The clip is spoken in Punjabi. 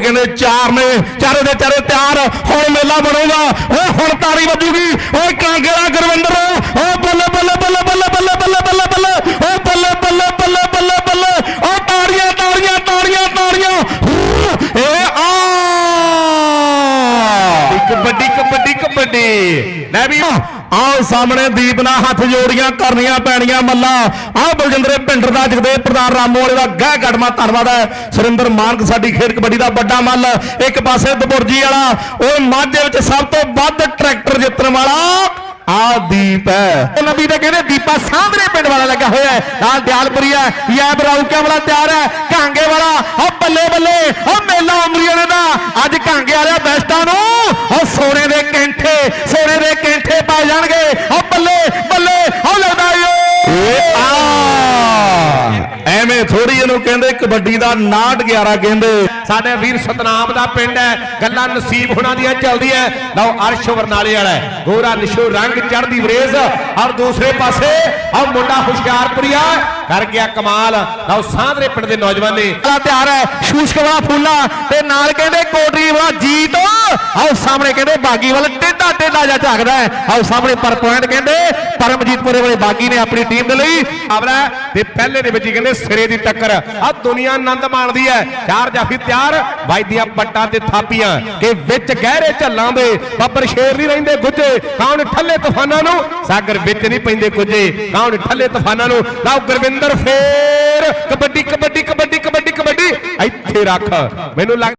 ਕਹਿੰਦੇ, ਚਾਰ ਨੇ, ਚਾਰੇ ਦੇ ਚਾਰੇ ਤਿਆਰ, ਹੁਣ ਮੇਲਾ ਬਣੂਗਾ, ਓਏ ਹੁਣ ਤਾੜੀ ਵੱਜੂਗੀ, ਓਏ ਕਾਂਗੇਰਾ ਗੁਰਵਿੰਦਰ, ਓ ਬੱਲੇ ਬੱਲੇ ਬੱਲੇ ਬੱਲੇ ਬੱਲੇ ਬੱਲੇ ਬੱਲੇ ਬੱਲੇ, ਓ ਬੱਲੇ ਬੱਲੇ ਬੱਲੇ ਬੱਲੇ ਬੱਲੇ, ਓ ਤਾੜੀਆਂ ਤਾੜੀਆਂ ਤਾੜੀਆਂ ਤਾੜੀਆਂ ਏ ਆ। ਕਬੱਡੀ ਕਬੱਡੀ ਕਬੱਡੀ। ਲੈ ਵੀ ਆਓ ਸਾਹਮਣੇ ਦੀਪ ਨਾਲ ਹੱਥ ਜੋੜੀਆਂ ਕਰਨੀਆਂ ਪੈਣੀਆਂ ਮੱਲਾ। ਆਹ ਬਲਜਿੰਦਰੇ ਪਿੰਡਰ ਦਾ ਜਗਦੇਵ ਪ੍ਰਧਾਨ ਰਾਮੋ ਵਾਲੇ ਦਾ ਗਹਿ ਗੜਮਾ ਧੰਨਵਾਦ ਹੈ। ਸੁਰਿੰਦਰ ਮਾਨਕ ਸਾਡੀ ਖੇਡ ਕਬੱਡੀ ਦਾ ਵੱਡਾ ਮੱਲ। ਇੱਕ ਪਾਸੇ ਦਬੁਰਜੀ ਵਾਲਾ, ਉਹ ਮਾਝੇ ਵਿੱਚ ਸਭ ਤੋਂ ਵੱਧ ਟਰੈਕਟਰ ਜਿੱਤਣ ਵਾਲਾ ਆ ਦੀਪ ਹੈ। ਉਹ ਨਬੀ ਦੇ ਕਹਿੰਦੇ ਦੀਪਾ ਸਾਹਮਣੇ ਪਿੰਡ ਵਾਲਾ ਲੱਗਾ ਹੋਇਆ ਹੈ। ਨਾਲ ਦਿਆਲਪੁਰੀਆ ਯਾ ਬਰਾਉ ਵਾਲਾ ਤਿਆਰ ਹੈ। ਘਾਂਗੇ ਵਾਲਾ ਉਹ ਬੱਲੇ ਬੱਲੇ ਉਹ ਮੇਲਾ ਉਮਰੀ ਵਾਲੇ ਦਾ। ਅੱਜ ਘਾਂਗੇ ਵਾਲਿਆ ਬੈਸਟਾਂ ਨੂੰ ਉਹ ਸੋਨੇ ਦੇ ਕੈਂਠੇ, ਸੋਨੇ ਬੱਲੇ ਬੱਲੇ ਉਹ ਲੱਗਦਾ ਏ ਆ। ਐਵੇਂ ਥੋੜੀ ਇਹਨੂੰ ਕਹਿੰਦੇ ਕਬੱਡੀ ਦਾ 9 11 ਕਹਿੰਦੇ। ਸਾਡੇ ਵੀਰ ਸਤਨਾਮ ਦਾ ਪਿੰਡ ਹੈ ਗੱਲਾਂ ਨਸੀਬ ਹੁਣਾਂ ਦੀਆਂ ਚੱਲਦੀਆਂ ਲਓ ਅਰਸ਼ ਵਰਨਾਲੇ ਵਾਲਾ ਹੈ। ਗੋਰਾ ਨਿਸ਼ੋ ਰੰਗ ਚੜਦੀ ਵਰੇਜ਼ ਔਰ ਦੂਸਰੇ ਪਾਸੇ ਆ ਮੁੰਡਾ ਹੁਸ਼ਿਆਰਪੁਰੀਆ ਕਰ ਗਿਆ ਕਮਾਲ। ਲਓ ਸਾਂਦਰੇ ਪਿੰਡ ਦੇ ਨੌਜਵਾਨ। ਨੇ ਤਿਆਰ ਹੈ ਸ਼ੂਸ਼ਕ ਵਾਲਾ ਫੂਲਾ ਤੇ ਨਾਲ ਕਹਿੰਦੇ ਕੋਟਰੀ ਵਾਲਾ ਜੀਤ। ਆਓ ਸਾਹਮਣੇ ਕਹਿੰਦੇ ਬਾਗੀ ਵਾਲਾ ਟੇਡਾ ਟੇਡਾ ਜਾ ਝਾਕਦਾ ਹੈ। ਆਓ ਸਾਹਮਣੇ ਪਰ ਪੁਆਇੰਟ ਕਹਿੰਦੇ ਪਰਮਜੀਤਪੁਰੇ ਵਾਲੇ ਬਾਗੀ ਨੇ ਆਪਣੀ ਟੀਮ ਦੇ ਲਈ ਆਵਰਾ ਤੇ ਪਹਿਲੇ ਦੇ ਵਿੱਚ ਹੀ ਕਹਿੰਦੇ ਸਿਰੇ ਦੀ ਟੱਕਰ। ਆ ਦੁਨੀਆ ਆਨੰਦ ਮਾਣਦੀ ਹੈ। ਚਾਰ ਜਾਫੀ ਤਿਆਰ ਵੱਜਦੀਆਂ ਪੱਟਾਂ ਤੇ ਥਾਪੀਆਂ ਕਿ ਵਿੱਚ ਗਹਿਰੇ ਝੱਲਾਂ ਦੇ ਬੱਬਰ ਸ਼ੇਰ ਨਹੀਂ ਰਹਿੰਦੇ ਗੁੱਜੇ ਕੌਣ ਠੱਲੇ ਤੂਫਾਨਾਂ ਨੂੰ? ਸਾਗਰ ਵਿੱਚ ਨਹੀਂ ਪੈਂਦੇ ਕੁਝੇ ਕੌਣ ਠੱਲੇ ਤੂਫਾਨਾਂ ਨੂੰ? ਲਓ ਗੁਰਵਿੰਦਰ ਫੇਰ। ਕਬੱਡੀ ਕਬੱਡੀ ਕਬੱਡੀ ਕਬੱਡੀ ਕਬੱਡੀ। ਇੱਥੇ ਰੱਖ। ਮੈਨੂੰ ਲੱਗ